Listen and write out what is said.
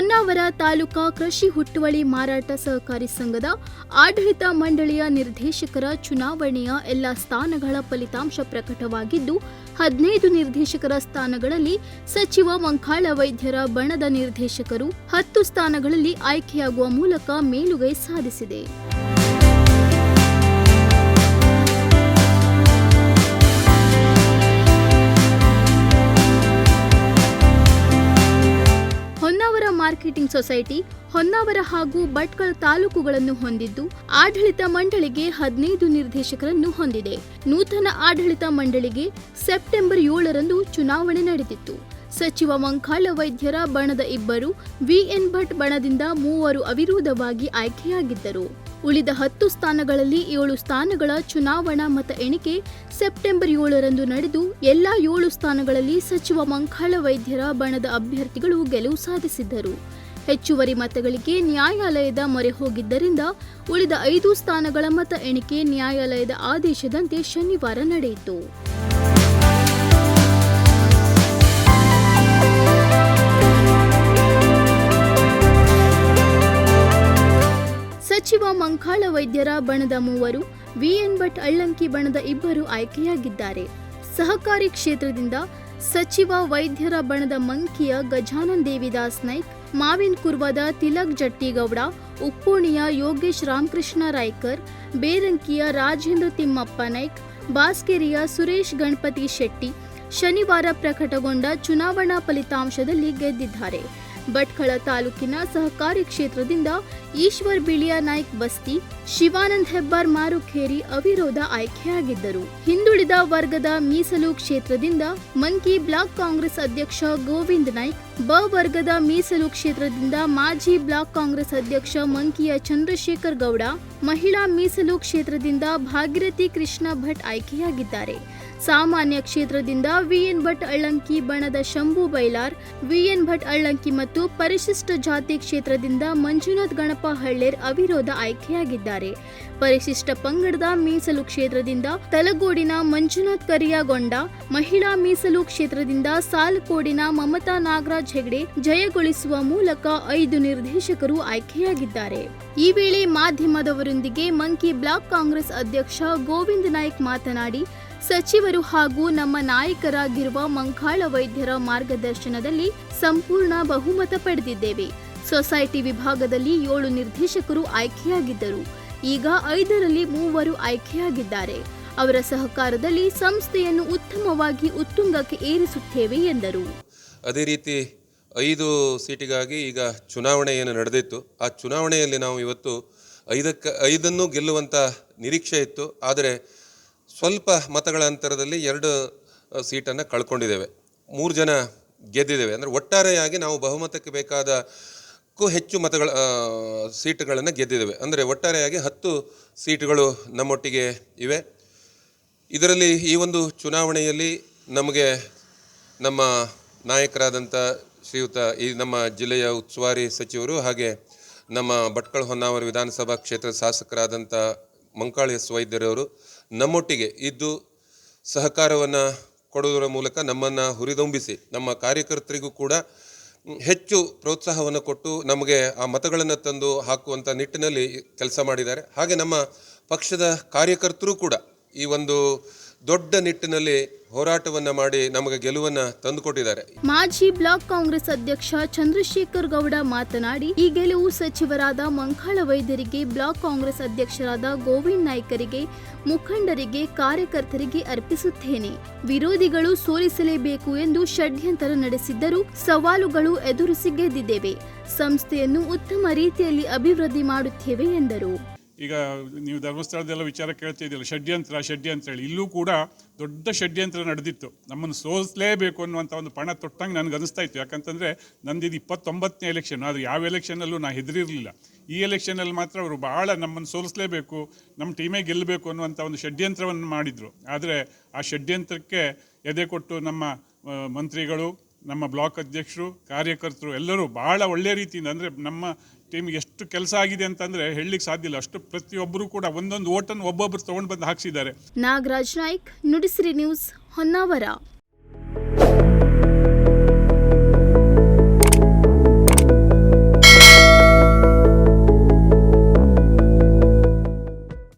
ತಾಲೂಕಾ ಕೃಷಿ ಹುಟ್ಟುವಳಿ ಮಾರಾಟ ಸಹಕಾರಿ ಸಂಘದ ಆಡಳಿತ ಮಂಡಳಿಯ ನಿರ್ದೇಶಕರ ಚುನಾವಣೆಯ ಎಲ್ಲ ಸ್ಥಾನಗಳ ಫಲಿತಾಂಶ ಪ್ರಕಟವಾಗಿದ್ದು, ಹದಿನೈದು ನಿರ್ದೇಶಕರ ಸ್ಥಾನಗಳಲ್ಲಿ ಸಚಿವ ಮಂಕಾಳ ವೈದ್ಯರ ಬಣದ ನಿರ್ದೇಶಕರು ಹತ್ತು ಸ್ಥಾನಗಳಲ್ಲಿ ಆಯ್ಕೆಯಾಗುವ ಮೂಲಕ ಮೇಲುಗೈ ಸಾಧಿಸಿದೆ. ಮಾರ್ಕೆಟಿಂಗ್ ಸೊಸೈಟಿ ಹೊನ್ನಾವರ ಹಾಗೂ ಭಟ್ಕಳ ತಾಲೂಕುಗಳನ್ನು ಹೊಂದಿದ್ದು, ಆಡಳಿತ ಮಂಡಳಿಗೆ ಹದಿನೈದು ನಿರ್ದೇಶಕರನ್ನು ಹೊಂದಿದೆ. ನೂತನ ಆಡಳಿತ ಮಂಡಳಿಗೆ ಸೆಪ್ಟೆಂಬರ್ ಏಳರಂದು ಚುನಾವಣೆ ನಡೆದಿತ್ತು. ಸಚಿವ ಮಂಕಾಳ ವೈದ್ಯರ ಬಣದ ಇಬ್ಬರು ವಿಎನ್ ಭಟ್ ಬಣದಿಂದ ಮೂವರು ಅವಿರೋಧವಾಗಿ ಆಯ್ಕೆಯಾಗಿದ್ದರು. ಉಳಿದ ಹತ್ತು ಸ್ಥಾನಗಳಲ್ಲಿ ಏಳು ಸ್ಥಾನಗಳ ಚುನಾವಣಾ ಮತ ಎಣಿಕೆ ಸೆಪ್ಟೆಂಬರ್ ಏಳರಂದು ನಡೆದು ಎಲ್ಲಾ ಏಳು ಸ್ಥಾನಗಳಲ್ಲಿ ಸಚಿವ ಮಂಕಾಳ ವೈದ್ಯರ ಬಣದ ಅಭ್ಯರ್ಥಿಗಳು ಗೆಲುವು ಸಾಧಿಸಿದ್ದರು. ಹೆಚ್ಚುವರಿ ಮತಗಳಿಗೆ ನ್ಯಾಯಾಲಯದ ಮೊರೆ ಹೋಗಿದ್ದರಿಂದ ಉಳಿದ ಐದು ಸ್ಥಾನಗಳ ಮತ ಎಣಿಕೆ ನ್ಯಾಯಾಲಯದ ಆದೇಶದಂತೆ ಶನಿವಾರ ನಡೆಯಿತು. ಸಚಿವ ಮಂಕಾಳ ವೈದ್ಯರ ಬಣದ ಮೂವರು, ವಿಎನ್ ಭಟ್ ಅಳ್ಳಂಕಿ ಬಣದ ಇಬ್ಬರು ಆಯ್ಕೆಯಾಗಿದ್ದಾರೆ. ಸಹಕಾರಿ ಕ್ಷೇತ್ರದಿಂದ ಸಚಿವ ವೈದ್ಯರ ಬಣದ ಮಂಕಿಯ ಗಜಾನನ್ ದೇವಿದಾಸ್ ನಾಯ್ಕ್, ಮಾವಿನ ಕುರ್ವದ ತಿಲಕ್ ಜಟ್ಟಿಗೌಡ, ಉಪ್ಪೋಣಿಯ ಯೋಗೇಶ್ ರಾಮಕೃಷ್ಣ ರಾಯ್ಕರ್, ಬೇರಂಕಿಯ ರಾಜೇಂದ್ರ ತಿಮ್ಮಪ್ಪ ನಾಯ್ಕ್, ಬಾಸ್ಕೇರಿಯ ಸುರೇಶ್ ಗಣಪತಿ ಶೆಟ್ಟಿ ಶನಿವಾರ ಪ್ರಕಟಗೊಂಡ ಚುನಾವಣಾ ಫಲಿತಾಂಶದಲ್ಲಿ ಗೆದ್ದಿದ್ದಾರೆ. ಭಟ್ಕಳ ತಾಲೂಕಿನ ಸಹಕಾರಿ ಕ್ಷೇತ್ರದಿಂದ ಈಶ್ವರ್ ಬಿಳಿಯ ನಾಯ್ಕ್ ಬಸ್ತಿ, ಶಿವಾನಂದ್ ಹೆಬ್ಬಾರ್ ಮಾರುಖೇರಿ ಅವಿರೋಧ ಆಯ್ಕೆಯಾಗಿದ್ದರು. ಹಿಂದುಳಿದ ವರ್ಗದ ಮೀಸಲು ಕ್ಷೇತ್ರದಿಂದ ಮಂಕಿ ಬ್ಲಾಕ್ ಕಾಂಗ್ರೆಸ್ ಅಧ್ಯಕ್ಷ ಗೋವಿಂದ್ ನಾಯ್ಕ್ ಬ ವರ್ಗದ ಮೀಸಲು ಕ್ಷೇತ್ರದಿಂದ ಮಾಜಿ ಬ್ಲಾಕ್ ಕಾಂಗ್ರೆಸ್ ಅಧ್ಯಕ್ಷ ಮಂಕಿಯ ಚಂದ್ರಶೇಖರ್ ಗೌಡ, ಮಹಿಳಾ ಮೀಸಲು ಕ್ಷೇತ್ರದಿಂದ ಭಾಗಿರಥಿ ಕೃಷ್ಣ ಭಟ್ ಆಯ್ಕೆಯಾಗಿದ್ದಾರೆ. ಸಾಮಾನ್ಯ ಕ್ಷೇತ್ರದಿಂದ ವಿಎನ್ ಭಟ್ ಅಳ್ಳಂಕಿ ಬಣದ ಶಂಭು ಬೈಲಾರ್, ವಿಎನ್ ಭಟ್ ಅಳ್ಳಂಕಿ ಮತ್ತು ಪರಿಶಿಷ್ಟ ಜಾತಿ ಕ್ಷೇತ್ರದಿಂದ ಮಂಜುನಾಥ್ ಗಣಪ ಹಳ್ಳೇರ್ ಅವಿರೋಧ ಆಯ್ಕೆಯಾಗಿದ್ದಾರೆ. ಪರಿಶಿಷ್ಟ ಪಂಗಡದ ಮೀಸಲು ಕ್ಷೇತ್ರದಿಂದ ತಲಗೋಡಿನ ಮಂಜುನಾಥ್ ಕರಿಯಾಗೊಂಡ, ಮಹಿಳಾ ಮೀಸಲು ಕ್ಷೇತ್ರದಿಂದ ಸಾಲಕೋಡಿನ ಮಮತಾ ನಾಗರಾಜ್ ಹೆಗಡೆ ಜಯಗೊಳಿಸುವ ಮೂಲಕ ಐದು ನಿರ್ದೇಶಕರು ಆಯ್ಕೆಯಾಗಿದ್ದಾರೆ. ಈ ವೇಳೆ ಮಾಧ್ಯಮದವರೊಂದಿಗೆ ಮಂಕಿ ಬ್ಲಾಕ್ ಕಾಂಗ್ರೆಸ್ ಅಧ್ಯಕ್ಷ ಗೋವಿಂದ ನಾಯ್ಕ್ ಮಾತನಾಡಿ, ಸಚಿವರು ಹಾಗೂ ನಮ್ಮ ನಾಯಕರಾಗಿರುವ ಮಂಕಾಳ ವೈದ್ಯರ ಮಾರ್ಗದರ್ಶನದಲ್ಲಿ ಸಂಪೂರ್ಣ ಬಹುಮತ ಪಡೆದಿದ್ದೇವೆ. ಸೊಸೈಟಿ ವಿಭಾಗದಲ್ಲಿ ಏಳು ನಿರ್ದೇಶಕರು ಆಯ್ಕೆಯಾಗಿದ್ದರು. ಈಗ ಐದರಲ್ಲಿ ಮೂವರು ಆಯ್ಕೆಯಾಗಿದ್ದಾರೆ. ಅವರ ಸಹಕಾರದಲ್ಲಿ ಸಂಸ್ಥೆಯನ್ನು ಉತ್ತಮವಾಗಿ ಉತ್ತುಂಗಕ್ಕೆ ಏರಿಸುತ್ತೇವೆ ಎಂದರು. ಅದೇ ರೀತಿ ಐದು ಸೀಟಿಗಾಗಿ ಈಗ ಚುನಾವಣೆ ಏನು ನಡೆದಿತ್ತು. ಆ ಚುನಾವಣೆಯಲ್ಲಿ ನಾವು ಇವತ್ತು ಐದಕ್ಕೆ, ಐದನ್ನು ಗೆಲ್ಲುವಂಥ ನಿರೀಕ್ಷೆ ಇತ್ತು. ಆದರೆ ಸ್ವಲ್ಪ ಮತಗಳ ಅಂತರದಲ್ಲಿ ಎರಡು ಸೀಟನ್ನು ಕಳ್ಕೊಂಡಿದ್ದೇವೆ. ಮೂರು ಜನ ಗೆದ್ದಿದ್ದೇವೆ. ಅಂದರೆ ಒಟ್ಟಾರೆಯಾಗಿ ನಾವು ಬಹುಮತಕ್ಕೆ ಬೇಕಾದ ಕ್ಕೂ ಹೆಚ್ಚು ಮತಗಳ ಸೀಟುಗಳನ್ನು ಗೆದ್ದಿದ್ದೇವೆ. ಅಂದರೆ ಒಟ್ಟಾರೆಯಾಗಿ ಹತ್ತು ಸೀಟುಗಳು ನಮ್ಮೊಟ್ಟಿಗೆ ಇವೆ. ಇದರಲ್ಲಿ ಈ ಒಂದು ಚುನಾವಣೆಯಲ್ಲಿ ನಮಗೆ ನಮ್ಮ ನಾಯಕರಾದಂಥ ಶ್ರೀಯುತ, ಈ ನಮ್ಮ ಜಿಲ್ಲೆಯ ಉಸ್ತುವಾರಿ ಸಚಿವರು ಹಾಗೆ ನಮ್ಮ ಭಟ್ಕಳ ಹೊನ್ನಾವರ ವಿಧಾನಸಭಾ ಕ್ಷೇತ್ರದ ಶಾಸಕರಾದಂಥ ಮಂಕಾಳ ಎಸ್ ವೈದ್ಯರವರು ನಮ್ಮೊಟ್ಟಿಗೆ ಇದ್ದು ಸಹಕಾರವನ್ನು ಕೊಡುವುದರ ಮೂಲಕ ನಮ್ಮನ್ನು ಹುರಿದುಂಬಿಸಿ, ನಮ್ಮ ಕಾರ್ಯಕರ್ತರಿಗೂ ಕೂಡ ಹೆಚ್ಚು ಪ್ರೋತ್ಸಾಹವನ್ನು ಕೊಟ್ಟು ನಮಗೆ ಆ ಮತಗಳನ್ನು ತಂದು ಹಾಕುವಂಥ ನಿಟ್ಟಿನಲ್ಲಿ ಕೆಲಸ ಮಾಡಿದ್ದಾರೆ. ಹಾಗೆ ನಮ್ಮ ಪಕ್ಷದ ಕಾರ್ಯಕರ್ತರು ಕೂಡ ಈ ಒಂದು ದೊಡ್ಡ ನಿಟ್ಟಿನಲ್ಲಿ ಹೋರಾಟವನ್ನು ಮಾಡಿ ನಮಗೆ ಗೆಲುವನ್ನ ತಂದುಕೊಟ್ಟಿದ್ದಾರೆ. ಮಾಜಿ ಬ್ಲಾಕ್ ಕಾಂಗ್ರೆಸ್ ಅಧ್ಯಕ್ಷ ಚಂದ್ರಶೇಖರ್ ಗೌಡ ಮಾತನಾಡಿ, ಈ ಗೆಲುವು ಸಚಿವರಾದ ಮಂಕಾಳ ವೈದ್ಯರಿಗೆ, ಬ್ಲಾಕ್ ಕಾಂಗ್ರೆಸ್ ಅಧ್ಯಕ್ಷರಾದ ಗೋವಿಂದ್ ನಾಯ್ಕರಿಗೆ, ಮುಖಂಡರಿಗೆ, ಕಾರ್ಯಕರ್ತರಿಗೆ ಅರ್ಪಿಸುತ್ತೇನೆ. ವಿರೋಧಿಗಳು ಸೋಲಿಸಲೇಬೇಕು ಎಂದು ಷಡ್ಯಂತರ ನಡೆಸಿದ್ದರೂ ಸವಾಲುಗಳು ಎದುರಿಸಿ ಗೆದ್ದಿದ್ದೇವೆ. ಸಂಸ್ಥೆಯನ್ನು ಉತ್ತಮ ರೀತಿಯಲ್ಲಿ ಅಭಿವೃದ್ಧಿ ಮಾಡುತ್ತೇವೆ ಎಂದರು. ಈಗ ನೀವು ಧರ್ಮಸ್ಥಳದೆಲ್ಲ ವಿಚಾರ ಕೇಳ್ತಾ ಷಡ್ಯಂತ್ರ ಷಡ್ಯಂತ್ರ ಹೇಳಿ. ಇಲ್ಲೂ ಕೂಡ ದೊಡ್ಡ ಷಡ್ಯಂತ್ರ ನಡೆದಿತ್ತು. ನಮ್ಮನ್ನು ಸೋಲಿಸಲೇಬೇಕು ಅನ್ನುವಂಥ ಒಂದು ಪಣ ತೊಟ್ಟಂಗೆ ನನಗೆ ಅನಿಸ್ತಾ ಇತ್ತು. ಯಾಕಂತಂದರೆ ನಂದಿದು ಇಪ್ಪತ್ತೊಂಬತ್ತನೇ ಎಲೆಕ್ಷನ್ ಆದರೆ ಯಾವ ಎಲೆಕ್ಷನಲ್ಲೂ ನಾನು ಹೆದರಿರಲಿಲ್ಲ. ಈ ಎಲೆಕ್ಷನಲ್ಲಿ ಮಾತ್ರ ಅವರು ಭಾಳ ನಮ್ಮನ್ನು ಸೋಲಿಸಲೇಬೇಕು, ನಮ್ಮ ಟೀಮೇ ಗೆಲ್ಲಬೇಕು ಅನ್ನುವಂಥ ಒಂದು ಷಡ್ಯಂತ್ರವನ್ನು ಮಾಡಿದರು. ಆದರೆ ಆ ಷಡ್ಯಂತ್ರಕ್ಕೆ ಎದೆ ಕೊಟ್ಟು ನಮ್ಮ ಮಂತ್ರಿಗಳು ನಮ್ಮ ಬ್ಲಾಕ್ ಅಧ್ಯಕ್ಷರು, ಕಾರ್ಯಕರ್ತರು ಎಲ್ಲರೂ ಭಾಳ ಒಳ್ಳೆಯ ರೀತಿಯಿಂದ ಅಂದರೆ ನಮ್ಮ ಟೀಮ್ಗೆ ಎಷ್ಟು ಕೆಲಸ ಆಗಿದೆ ಅಂತಂದರೆ ಹೇಳಲಿಕ್ಕೆ ಸಾಧ್ಯ ಇಲ್ಲ. ಅಷ್ಟು ಪ್ರತಿಯೊಬ್ಬರು ಕೂಡ ಒಂದೊಂದು ಓಟನ್ನು ಒಬ್ಬೊಬ್ಬರು ತೊಗೊಂಡು ಬಂದು ಹಾಕ್ಸಿದ್ದಾರೆ. ನಾಗರಾಜ್ ನಾಯ್ಕ್, ನುಡಿಸಿರಿ ನ್ಯೂಸ್ ಹೊನ್ನಾವರ.